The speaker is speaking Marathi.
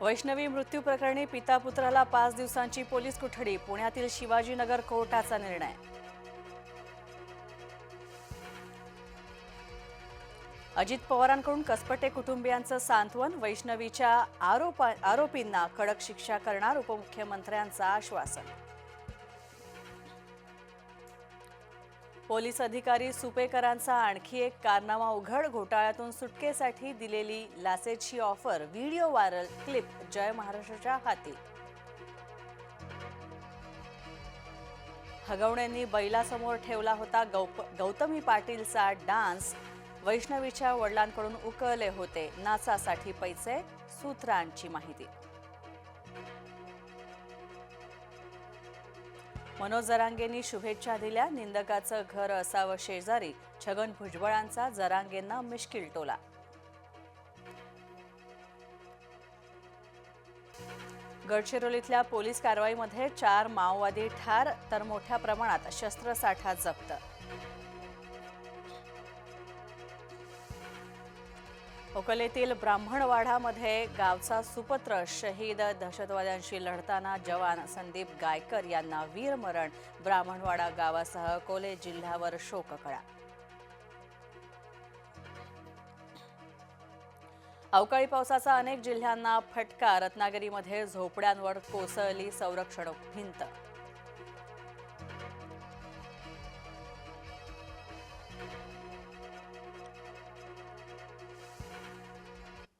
वैष्णवी मृत्यू प्रकरणी पिता पुत्राला पाच दिवसांची पोलीस कोठडी पुण्यातील शिवाजीनगर कोर्टाचा निर्णय. अजित पवारांकडून कसपटे कुटुंबियांचं सांत्वन वैष्णवीच्या आरोपा आरोपींना कडक शिक्षा करणार उपमुख्यमंत्र्यांचं आश्वासन. पोलीस अधिकारी सुपेकरांचा आणखी एक कारनामा उघड घोटाळ्यातून सुटकेसाठी दिलेली लासेची offer video viral clip Jai महाराष्ट्राच्या हाती. हगवण्यांनी बैलासमोर ठेवला होता गौप गौतमी पाटीलचा डान्स. वैष्णवीच्या वडिलांकडून उकळले होते. नाचासाठी पैसे सूत्रांची माहिती. मनोज जरांगेंनी शुभेच्छा दिल्या. निंदकाचं घर असावं शेजारी. छगन भुजबळांचा जरांगेंना मिश्किल टोला. गडचिरोलीतल्या पोलीस कारवाईमध्ये चार माओवादी ठार तर मोठ्या प्रमाणात शस्त्रसाठा जप्त. अकोलेतील ब्राह्मणवाडामध्ये गावचा सुपुत्र शहीद दहशतवाद्यांशी लढताना जवान संदीप गायकर यांना वीरमरण. ब्राह्मणवाडा गावासह अकोले जिल्ह्यावर शोककळा. अवकाळी पावसाचा अनेक जिल्ह्यांना फटका. रत्नागिरीमध्ये झोपड्यांवर कोसळली संरक्षण भिंत.